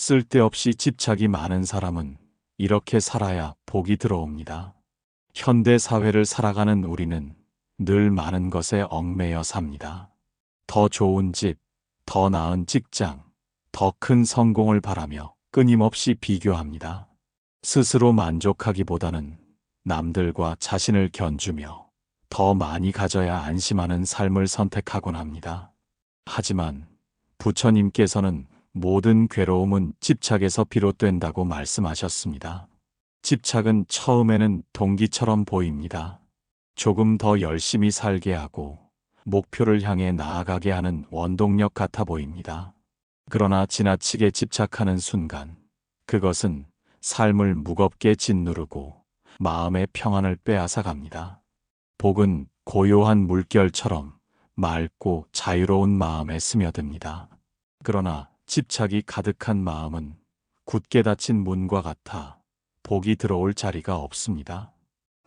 쓸데없이 집착이 많은 사람은 이렇게 살아야 복이 들어옵니다. 현대 사회를 살아가는 우리는 늘 많은 것에 얽매여 삽니다. 더 좋은 집, 더 나은 직장, 더 큰 성공을 바라며 끊임없이 비교합니다. 스스로 만족하기보다는 남들과 자신을 견주며 더 많이 가져야 안심하는 삶을 선택하곤 합니다. 하지만 부처님께서는 모든 괴로움은 집착에서 비롯된다고 말씀하셨습니다. 집착은 처음에는 동기처럼 보입니다. 조금 더 열심히 살게 하고 목표를 향해 나아가게 하는 원동력 같아 보입니다. 그러나 지나치게 집착하는 순간 그것은 삶을 무겁게 짓누르고 마음의 평안을 빼앗아 갑니다. 복은 고요한 물결처럼 맑고 자유로운 마음에 스며듭니다. 그러나 집착이 가득한 마음은 굳게 닫힌 문과 같아 복이 들어올 자리가 없습니다.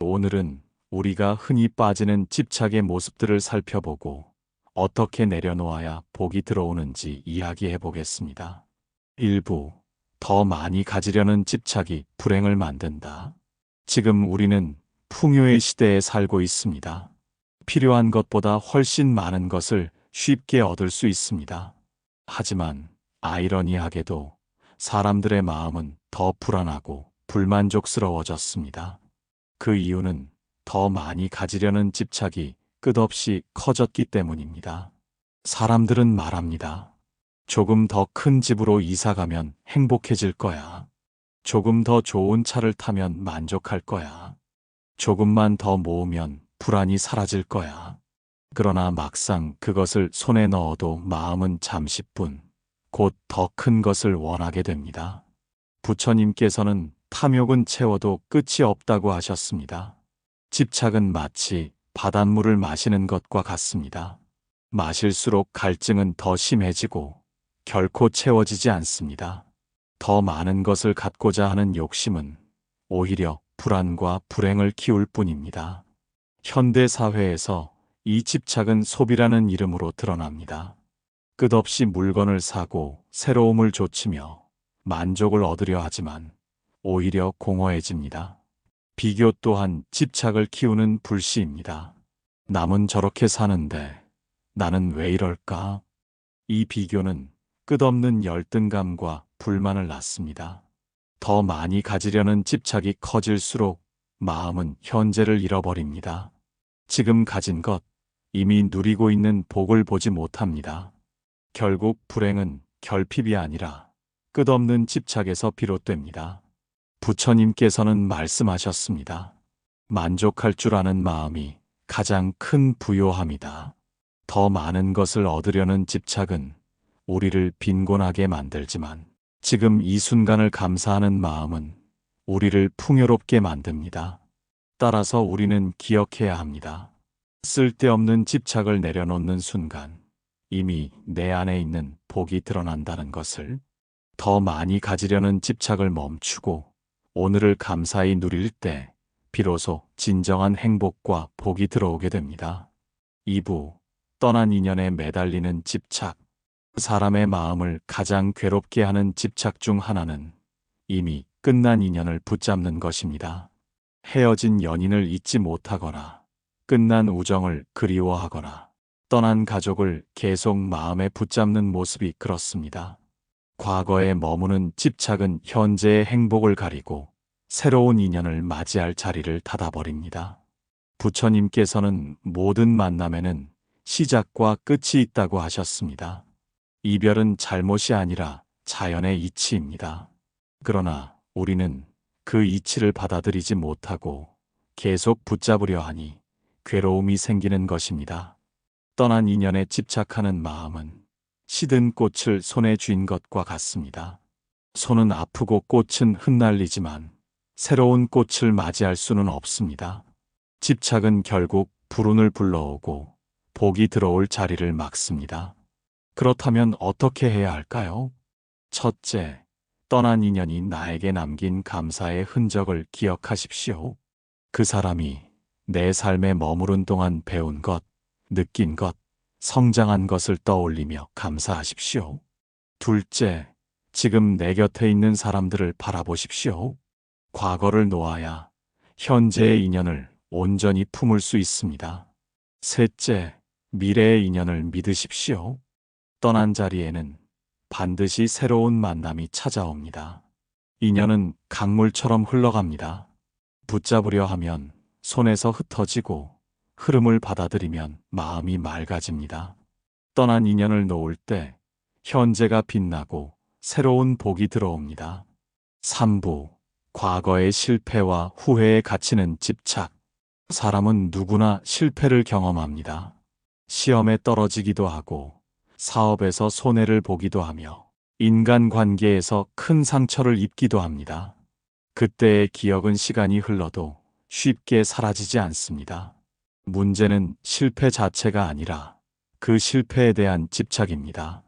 오늘은 우리가 흔히 빠지는 집착의 모습들을 살펴보고 어떻게 내려놓아야 복이 들어오는지 이야기해 보겠습니다. 일부 더 많이 가지려는 집착이 불행을 만든다. 지금 우리는 풍요의 시대에 살고 있습니다. 필요한 것보다 훨씬 많은 것을 쉽게 얻을 수 있습니다. 하지만 아이러니하게도 사람들의 마음은 더 불안하고 불만족스러워졌습니다. 그 이유는 더 많이 가지려는 집착이 끝없이 커졌기 때문입니다. 사람들은 말합니다. 조금 더 큰 집으로 이사 가면 행복해질 거야. 조금 더 좋은 차를 타면 만족할 거야. 조금만 더 모으면 불안이 사라질 거야. 그러나 막상 그것을 손에 넣어도 마음은 잠시뿐 곧 더 큰 것을 원하게 됩니다. 부처님께서는 탐욕은 채워도 끝이 없다고 하셨습니다. 집착은 마치 바닷물을 마시는 것과 같습니다. 마실수록 갈증은 더 심해지고 결코 채워지지 않습니다. 더 많은 것을 갖고자 하는 욕심은 오히려 불안과 불행을 키울 뿐입니다. 현대 사회에서 이 집착은 소비라는 이름으로 드러납니다. 끝없이 물건을 사고 새로움을 좇으며 만족을 얻으려 하지만 오히려 공허해집니다. 비교 또한 집착을 키우는 불씨입니다. 남은 저렇게 사는데 나는 왜 이럴까? 이 비교는 끝없는 열등감과 불만을 낳습니다. 더 많이 가지려는 집착이 커질수록 마음은 현재를 잃어버립니다. 지금 가진 것, 이미 누리고 있는 복을 보지 못합니다. 결국 불행은 결핍이 아니라 끝없는 집착에서 비롯됩니다. 부처님께서는 말씀하셨습니다. 만족할 줄 아는 마음이 가장 큰 부요함이다. 더 많은 것을 얻으려는 집착은 우리를 빈곤하게 만들지만 지금 이 순간을 감사하는 마음은 우리를 풍요롭게 만듭니다. 따라서 우리는 기억해야 합니다. 쓸데없는 집착을 내려놓는 순간 이미 내 안에 있는 복이 드러난다는 것을 더 많이 가지려는 집착을 멈추고 오늘을 감사히 누릴 때 비로소 진정한 행복과 복이 들어오게 됩니다. 2부 떠난 인연에 매달리는 집착 사람의 마음을 가장 괴롭게 하는 집착 중 하나는 이미 끝난 인연을 붙잡는 것입니다. 헤어진 연인을 잊지 못하거나 끝난 우정을 그리워하거나 떠난 가족을 계속 마음에 붙잡는 모습이 그렇습니다. 과거에 머무는 집착은 현재의 행복을 가리고 새로운 인연을 맞이할 자리를 닫아버립니다. 부처님께서는 모든 만남에는 시작과 끝이 있다고 하셨습니다. 이별은 잘못이 아니라 자연의 이치입니다. 그러나 우리는 그 이치를 받아들이지 못하고 계속 붙잡으려 하니 괴로움이 생기는 것입니다. 떠난 인연에 집착하는 마음은 시든 꽃을 손에 쥔 것과 같습니다. 손은 아프고 꽃은 흩날리지만 새로운 꽃을 맞이할 수는 없습니다. 집착은 결국 불운을 불러오고 복이 들어올 자리를 막습니다. 그렇다면 어떻게 해야 할까요? 첫째, 떠난 인연이 나에게 남긴 감사의 흔적을 기억하십시오. 그 사람이 내 삶에 머무른 동안 배운 것, 느낀 것, 성장한 것을 떠올리며 감사하십시오. 둘째, 지금 내 곁에 있는 사람들을 바라보십시오. 과거를 놓아야 현재의 인연을 온전히 품을 수 있습니다. 셋째, 미래의 인연을 믿으십시오. 떠난 자리에는 반드시 새로운 만남이 찾아옵니다. 인연은 강물처럼 흘러갑니다. 붙잡으려 하면 손에서 흩어지고 흐름을 받아들이면 마음이 맑아집니다. 떠난 인연을 놓을 때 현재가 빛나고 새로운 복이 들어옵니다. 3부 과거의 실패와 후회에 갇히는 집착 사람은 누구나 실패를 경험합니다. 시험에 떨어지기도 하고 사업에서 손해를 보기도 하며 인간 관계에서 큰 상처를 입기도 합니다. 그때의 기억은 시간이 흘러도 쉽게 사라지지 않습니다. 문제는 실패 자체가 아니라 그 실패에 대한 집착입니다.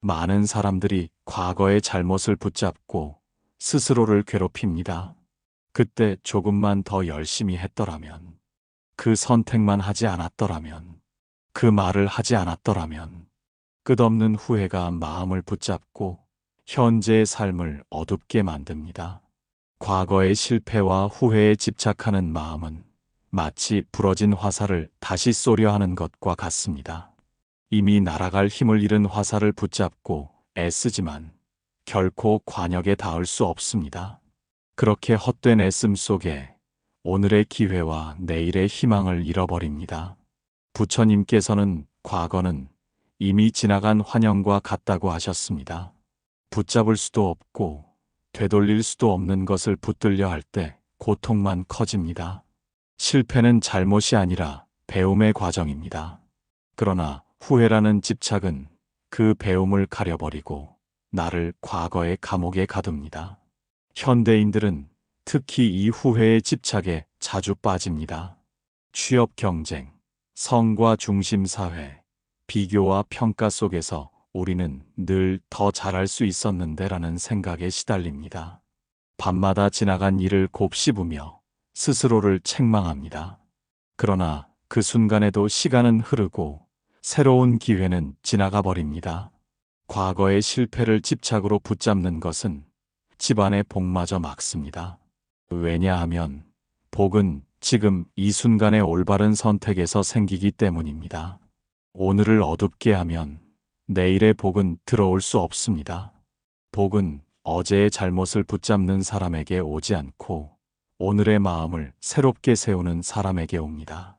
많은 사람들이 과거의 잘못을 붙잡고 스스로를 괴롭힙니다. 그때 조금만 더 열심히 했더라면, 그 선택만 하지 않았더라면, 그 말을 하지 않았더라면, 끝없는 후회가 마음을 붙잡고 현재의 삶을 어둡게 만듭니다. 과거의 실패와 후회에 집착하는 마음은 마치 부러진 화살을 다시 쏘려 하는 것과 같습니다. 이미 날아갈 힘을 잃은 화살을 붙잡고 애쓰지만 결코 관역에 닿을 수 없습니다. 그렇게 헛된 애씀 속에 오늘의 기회와 내일의 희망을 잃어버립니다. 부처님께서는 과거는 이미 지나간 환영과 같다고 하셨습니다. 붙잡을 수도 없고 되돌릴 수도 없는 것을 붙들려 할 때 고통만 커집니다. 실패는 잘못이 아니라 배움의 과정입니다. 그러나 후회라는 집착은 그 배움을 가려버리고 나를 과거의 감옥에 가둡니다. 현대인들은 특히 이 후회의 집착에 자주 빠집니다. 취업 경쟁, 성과 중심 사회, 비교와 평가 속에서 우리는 늘 더 잘할 수 있었는데라는 생각에 시달립니다. 밤마다 지나간 일을 곱씹으며 스스로를 책망합니다. 그러나 그 순간에도 시간은 흐르고 새로운 기회는 지나가 버립니다. 과거의 실패를 집착으로 붙잡는 것은 집안의 복마저 막습니다. 왜냐하면 복은 지금 이 순간의 올바른 선택에서 생기기 때문입니다. 오늘을 어둡게 하면 내일의 복은 들어올 수 없습니다. 복은 어제의 잘못을 붙잡는 사람에게 오지 않고 오늘의 마음을 새롭게 세우는 사람에게 옵니다.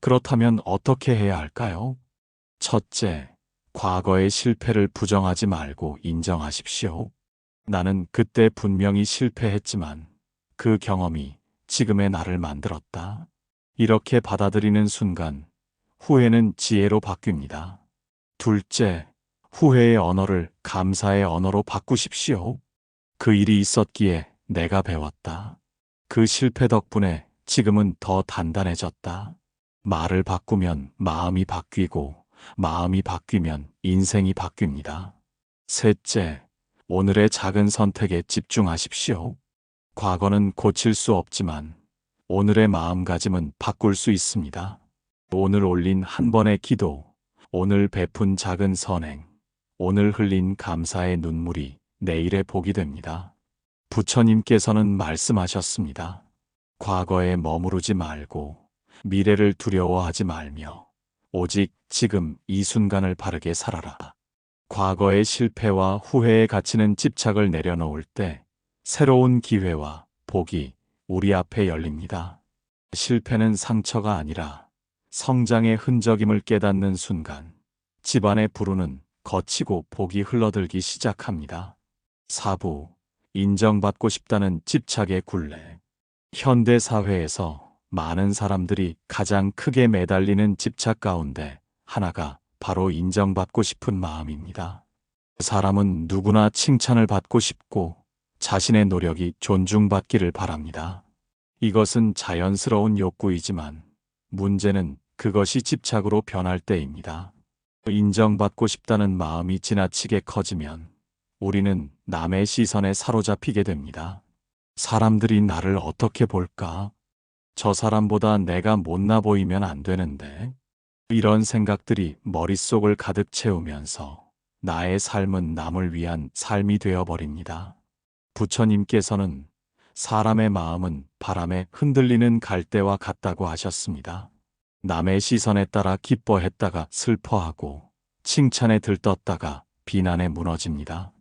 그렇다면 어떻게 해야 할까요? 첫째, 과거의 실패를 부정하지 말고 인정하십시오. 나는 그때 분명히 실패했지만 그 경험이 지금의 나를 만들었다. 이렇게 받아들이는 순간 후회는 지혜로 바뀝니다. 둘째, 후회의 언어를 감사의 언어로 바꾸십시오. 그 일이 있었기에 내가 배웠다. 그 실패 덕분에 지금은 더 단단해졌다. 말을 바꾸면 마음이 바뀌고 마음이 바뀌면 인생이 바뀝니다. 셋째, 오늘의 작은 선택에 집중하십시오. 과거는 고칠 수 없지만 오늘의 마음가짐은 바꿀 수 있습니다. 오늘 올린 한 번의 기도, 오늘 베푼 작은 선행, 오늘 흘린 감사의 눈물이 내일의 복이 됩니다. 부처님께서는 말씀하셨습니다. 과거에 머무르지 말고 미래를 두려워하지 말며 오직 지금 이 순간을 바르게 살아라. 과거의 실패와 후회에 갇히는 집착을 내려놓을 때 새로운 기회와 복이 우리 앞에 열립니다. 실패는 상처가 아니라 성장의 흔적임을 깨닫는 순간 집안의 불운은 거치고 복이 흘러들기 시작합니다. 사부, 인정받고 싶다는 집착의 굴레. 현대 사회에서 많은 사람들이 가장 크게 매달리는 집착 가운데 하나가 바로 인정받고 싶은 마음입니다. 사람은 누구나 칭찬을 받고 싶고 자신의 노력이 존중받기를 바랍니다. 이것은 자연스러운 욕구이지만 문제는 그것이 집착으로 변할 때입니다. 인정받고 싶다는 마음이 지나치게 커지면 우리는 남의 시선에 사로잡히게 됩니다. 사람들이 나를 어떻게 볼까? 저 사람보다 내가 못나 보이면 안 되는데. 이런 생각들이 머릿속을 가득 채우면서 나의 삶은 남을 위한 삶이 되어버립니다. 부처님께서는 사람의 마음은 바람에 흔들리는 갈대와 같다고 하셨습니다. 남의 시선에 따라 기뻐했다가 슬퍼하고 칭찬에 들떴다가 비난에 무너집니다.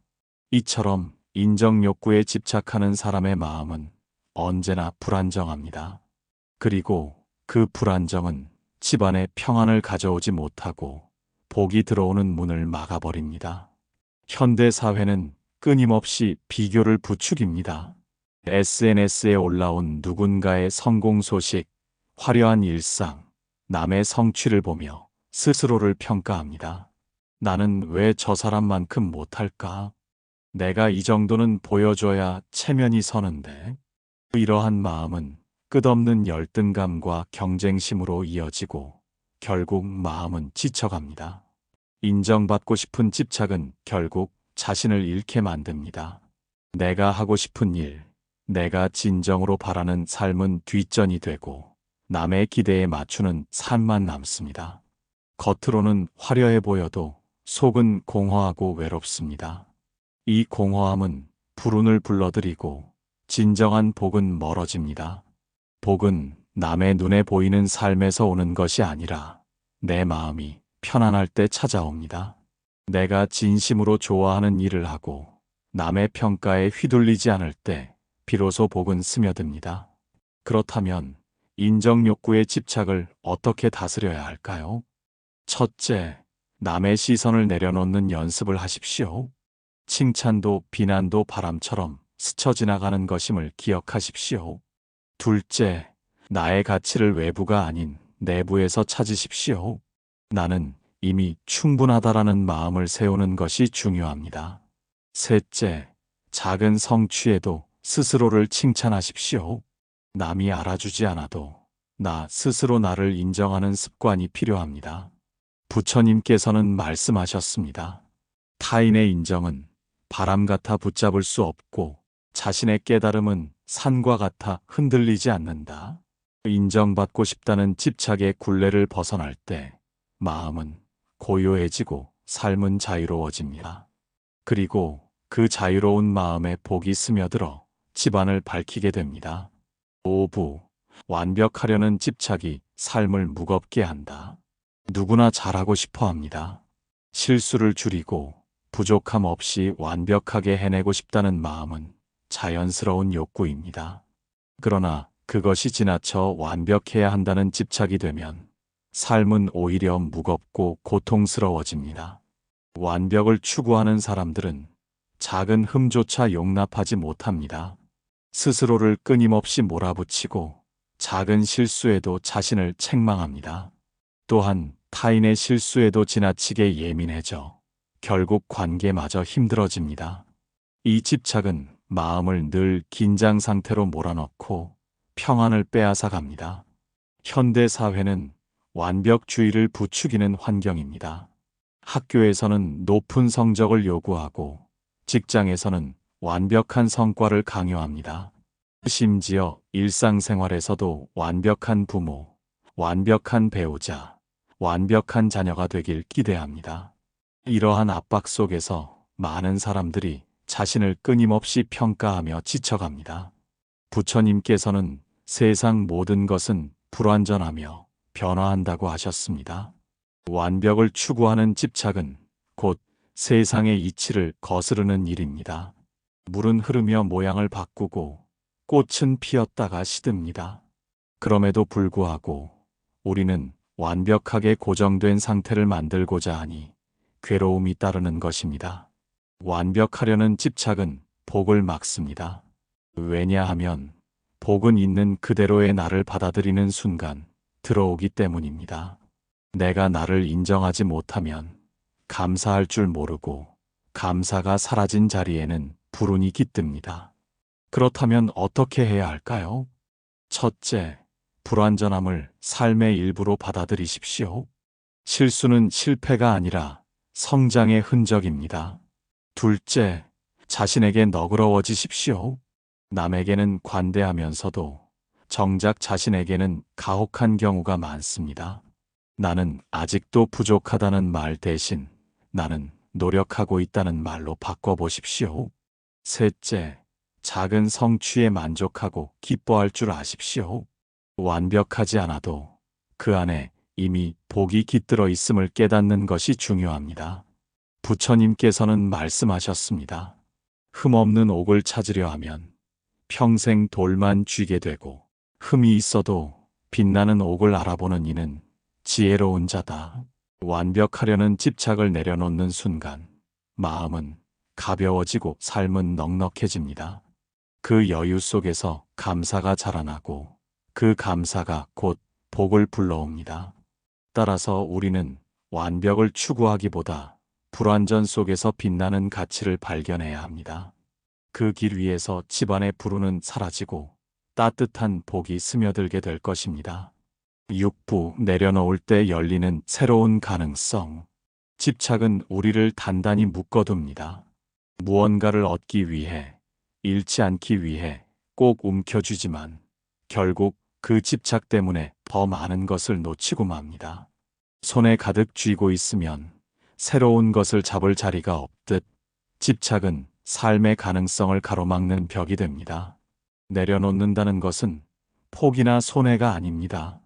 이처럼 인정 욕구에 집착하는 사람의 마음은 언제나 불안정합니다. 그리고 그 불안정은 집안에 평안을 가져오지 못하고 복이 들어오는 문을 막아버립니다. 현대 사회는 끊임없이 비교를 부추깁니다. SNS에 올라온 누군가의 성공 소식, 화려한 일상, 남의 성취를 보며 스스로를 평가합니다. 나는 왜 저 사람만큼 못할까? 내가 이 정도는 보여줘야 체면이 서는데. 이러한 마음은 끝없는 열등감과 경쟁심으로 이어지고 결국 마음은 지쳐갑니다. 인정받고 싶은 집착은 결국 자신을 잃게 만듭니다. 내가 하고 싶은 일, 내가 진정으로 바라는 삶은 뒷전이 되고 남의 기대에 맞추는 삶만 남습니다. 겉으로는 화려해 보여도 속은 공허하고 외롭습니다. 이 공허함은 불운을 불러들이고 진정한 복은 멀어집니다. 복은 남의 눈에 보이는 삶에서 오는 것이 아니라 내 마음이 편안할 때 찾아옵니다. 내가 진심으로 좋아하는 일을 하고 남의 평가에 휘둘리지 않을 때 비로소 복은 스며듭니다. 그렇다면 인정 욕구의 집착을 어떻게 다스려야 할까요? 첫째, 남의 시선을 내려놓는 연습을 하십시오. 칭찬도 비난도 바람처럼 스쳐 지나가는 것임을 기억하십시오. 둘째, 나의 가치를 외부가 아닌 내부에서 찾으십시오. 나는 이미 충분하다라는 마음을 세우는 것이 중요합니다. 셋째, 작은 성취에도 스스로를 칭찬하십시오. 남이 알아주지 않아도 나 스스로 나를 인정하는 습관이 필요합니다. 부처님께서는 말씀하셨습니다. 타인의 인정은 바람 같아 붙잡을 수 없고 자신의 깨달음은 산과 같아 흔들리지 않는다. 인정받고 싶다는 집착의 굴레를 벗어날 때 마음은 고요해지고 삶은 자유로워집니다. 그리고 그 자유로운 마음에 복이 스며들어 집안을 밝히게 됩니다. 5부 완벽하려는 집착이 삶을 무겁게 한다. 누구나 잘하고 싶어 합니다. 실수를 줄이고 부족함 없이 완벽하게 해내고 싶다는 마음은 자연스러운 욕구입니다. 그러나 그것이 지나쳐 완벽해야 한다는 집착이 되면 삶은 오히려 무겁고 고통스러워집니다. 완벽을 추구하는 사람들은 작은 흠조차 용납하지 못합니다. 스스로를 끊임없이 몰아붙이고 작은 실수에도 자신을 책망합니다. 또한 타인의 실수에도 지나치게 예민해져 결국 관계마저 힘들어집니다. 이 집착은 마음을 늘 긴장 상태로 몰아넣고 평안을 빼앗아 갑니다. 현대 사회는 완벽주의를 부추기는 환경입니다. 학교에서는 높은 성적을 요구하고 직장에서는 완벽한 성과를 강요합니다. 심지어 일상생활에서도 완벽한 부모, 완벽한 배우자, 완벽한 자녀가 되길 기대합니다. 이러한 압박 속에서 많은 사람들이 자신을 끊임없이 평가하며 지쳐갑니다. 부처님께서는 세상 모든 것은 불완전하며 변화한다고 하셨습니다. 완벽을 추구하는 집착은 곧 세상의 이치를 거스르는 일입니다. 물은 흐르며 모양을 바꾸고 꽃은 피었다가 시듭니다. 그럼에도 불구하고 우리는 완벽하게 고정된 상태를 만들고자 하니 괴로움이 따르는 것입니다. 완벽하려는 집착은 복을 막습니다. 왜냐하면 복은 있는 그대로의 나를 받아들이는 순간 들어오기 때문입니다. 내가 나를 인정하지 못하면 감사할 줄 모르고 감사가 사라진 자리에는 불운이 깃듭니다. 그렇다면 어떻게 해야 할까요? 첫째, 불완전함을 삶의 일부로 받아들이십시오. 실수는 실패가 아니라 성장의 흔적입니다. 둘째, 자신에게 너그러워지십시오. 남에게는 관대하면서도 정작 자신에게는 가혹한 경우가 많습니다. 나는 아직도 부족하다는 말 대신 나는 노력하고 있다는 말로 바꿔보십시오. 셋째, 작은 성취에 만족하고 기뻐할 줄 아십시오. 완벽하지 않아도 그 안에 이미 복이 깃들어 있음을 깨닫는 것이 중요합니다. 부처님께서는 말씀하셨습니다. 흠없는 옥을 찾으려 하면 평생 돌만 쥐게 되고 흠이 있어도 빛나는 옥을 알아보는 이는 지혜로운 자다. 완벽하려는 집착을 내려놓는 순간 마음은 가벼워지고 삶은 넉넉해집니다. 그 여유 속에서 감사가 자라나고 그 감사가 곧 복을 불러옵니다. 따라서 우리는 완벽을 추구하기보다 불완전 속에서 빛나는 가치를 발견해야 합니다. 그 길 위에서 집안의 불운은 사라지고 따뜻한 복이 스며들게 될 것입니다. 육부 내려놓을 때 열리는 새로운 가능성. 집착은 우리를 단단히 묶어둡니다. 무언가를 얻기 위해, 잃지 않기 위해 꼭 움켜쥐지만 결국 그 집착 때문에 더 많은 것을 놓치고 맙니다. 손에 가득 쥐고 있으면 새로운 것을 잡을 자리가 없듯 집착은 삶의 가능성을 가로막는 벽이 됩니다. 내려놓는다는 것은 포기나 손해가 아닙니다.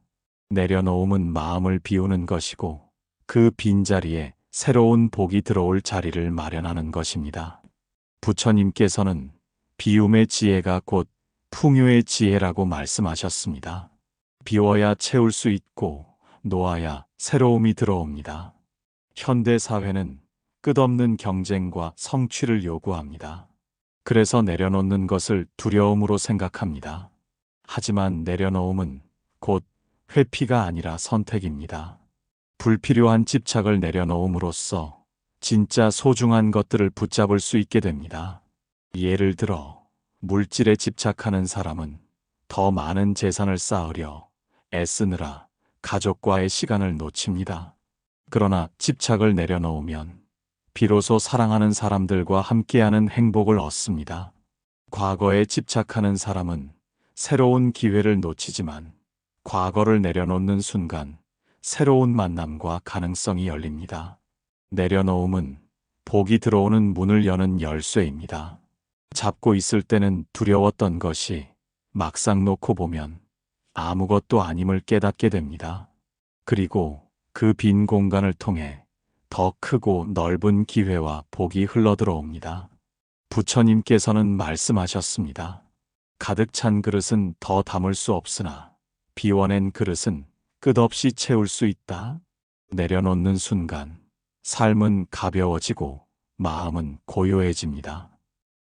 내려놓음은 마음을 비우는 것이고 그 빈자리에 새로운 복이 들어올 자리를 마련하는 것입니다. 부처님께서는 비움의 지혜가 곧 풍요의 지혜라고 말씀하셨습니다. 비워야 채울 수 있고 놓아야 새로움이 들어옵니다. 현대 사회는 끝없는 경쟁과 성취를 요구합니다. 그래서 내려놓는 것을 두려움으로 생각합니다. 하지만 내려놓음은 곧 회피가 아니라 선택입니다. 불필요한 집착을 내려놓음으로써 진짜 소중한 것들을 붙잡을 수 있게 됩니다. 예를 들어, 물질에 집착하는 사람은 더 많은 재산을 쌓으려 애쓰느라 가족과의 시간을 놓칩니다. 그러나 집착을 내려놓으면 비로소 사랑하는 사람들과 함께하는 행복을 얻습니다. 과거에 집착하는 사람은 새로운 기회를 놓치지만 과거를 내려놓는 순간 새로운 만남과 가능성이 열립니다. 내려놓음은 복이 들어오는 문을 여는 열쇠입니다. 잡고 있을 때는 두려웠던 것이 막상 놓고 보면 아무것도 아님을 깨닫게 됩니다. 그리고 그 빈 공간을 통해 더 크고 넓은 기회와 복이 흘러들어옵니다. 부처님께서는 말씀하셨습니다. 가득 찬 그릇은 더 담을 수 없으나 비워낸 그릇은 끝없이 채울 수 있다. 내려놓는 순간 삶은 가벼워지고 마음은 고요해집니다.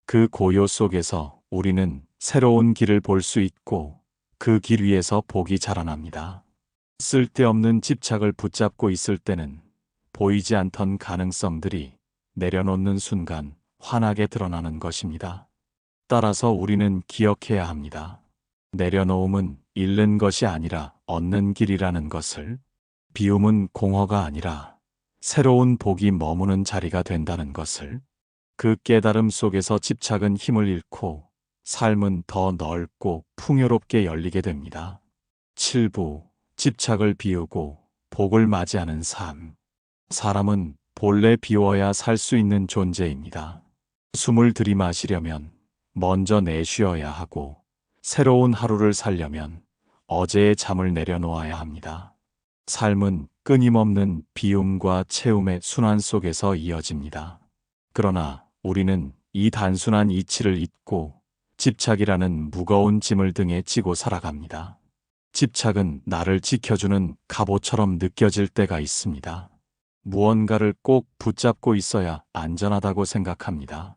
그 고요 속에서 우리는 새로운 길을 볼 수 있고 그 길 위에서 복이 자라납니다. 쓸데없는 집착을 붙잡고 있을 때는 보이지 않던 가능성들이 내려놓는 순간 환하게 드러나는 것입니다. 따라서 우리는 기억해야 합니다. 내려놓음은 잃는 것이 아니라 얻는 길이라는 것을, 비움은 공허가 아니라 새로운 복이 머무는 자리가 된다는 것을, 그 깨달음 속에서 집착은 힘을 잃고 삶은 더 넓고 풍요롭게 열리게 됩니다. 7부 집착을 비우고 복을 맞이하는 삶. 사람은 본래 비워야 살 수 있는 존재입니다. 숨을 들이마시려면 먼저 내쉬어야 하고 새로운 하루를 살려면 어제의 잠을 내려놓아야 합니다. 삶은 끊임없는 비움과 채움의 순환 속에서 이어집니다. 그러나 우리는 이 단순한 이치를 잊고 집착이라는 무거운 짐을 등에 지고 살아갑니다. 집착은 나를 지켜주는 갑옷처럼 느껴질 때가 있습니다. 무언가를 꼭 붙잡고 있어야 안전하다고 생각합니다.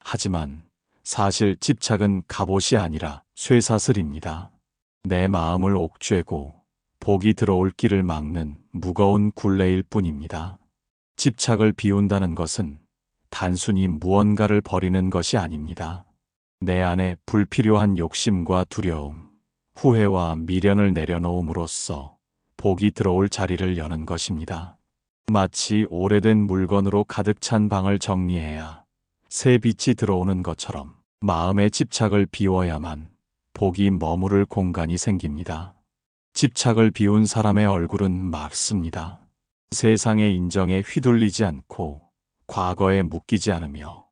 하지만 사실 집착은 갑옷이 아니라 쇠사슬입니다. 내 마음을 옥죄고 복이 들어올 길을 막는 무거운 굴레일 뿐입니다. 집착을 비운다는 것은 단순히 무언가를 버리는 것이 아닙니다. 내 안에 불필요한 욕심과 두려움, 후회와 미련을 내려놓음으로써 복이 들어올 자리를 여는 것입니다. 마치 오래된 물건으로 가득 찬 방을 정리해야 새 빛이 들어오는 것처럼 마음의 집착을 비워야만 복이 머무를 공간이 생깁니다. 집착을 비운 사람의 얼굴은 맑습니다. 세상의 인정에 휘둘리지 않고 과거에 묶이지 않으며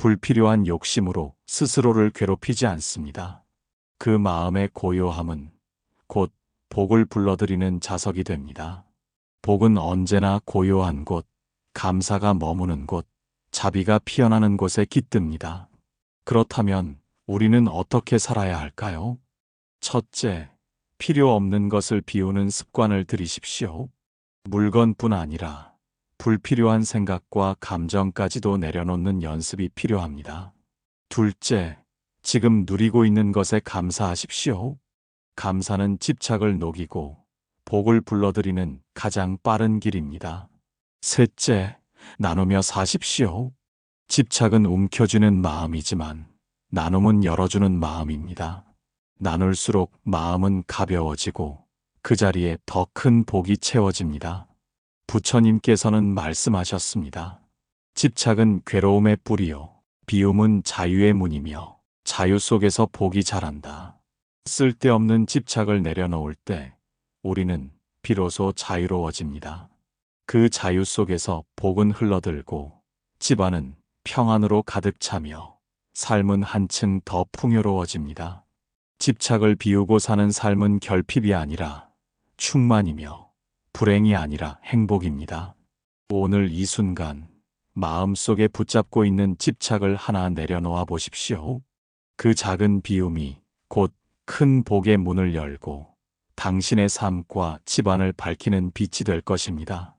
불필요한 욕심으로 스스로를 괴롭히지 않습니다. 그 마음의 고요함은 곧 복을 불러들이는 자석이 됩니다. 복은 언제나 고요한 곳, 감사가 머무는 곳, 자비가 피어나는 곳에 깃듭니다. 그렇다면 우리는 어떻게 살아야 할까요? 첫째, 필요 없는 것을 비우는 습관을 들이십시오. 물건뿐 아니라 불필요한 생각과 감정까지도 내려놓는 연습이 필요합니다. 둘째, 지금 누리고 있는 것에 감사하십시오. 감사는 집착을 녹이고 복을 불러들이는 가장 빠른 길입니다. 셋째, 나누며 사십시오. 집착은 움켜쥐는 마음이지만 나눔은 열어주는 마음입니다. 나눌수록 마음은 가벼워지고 그 자리에 더 큰 복이 채워집니다. 부처님께서는 말씀하셨습니다. 집착은 괴로움의 뿌리요. 비움은 자유의 문이며 자유 속에서 복이 자란다. 쓸데없는 집착을 내려놓을 때 우리는 비로소 자유로워집니다. 그 자유 속에서 복은 흘러들고 집안은 평안으로 가득 차며 삶은 한층 더 풍요로워집니다. 집착을 비우고 사는 삶은 결핍이 아니라 충만이며 불행이 아니라 행복입니다. 오늘 이 순간 마음속에 붙잡고 있는 집착을 하나 내려놓아 보십시오. 그 작은 비움이 곧 큰 복의 문을 열고 당신의 삶과 집안을 밝히는 빛이 될 것입니다.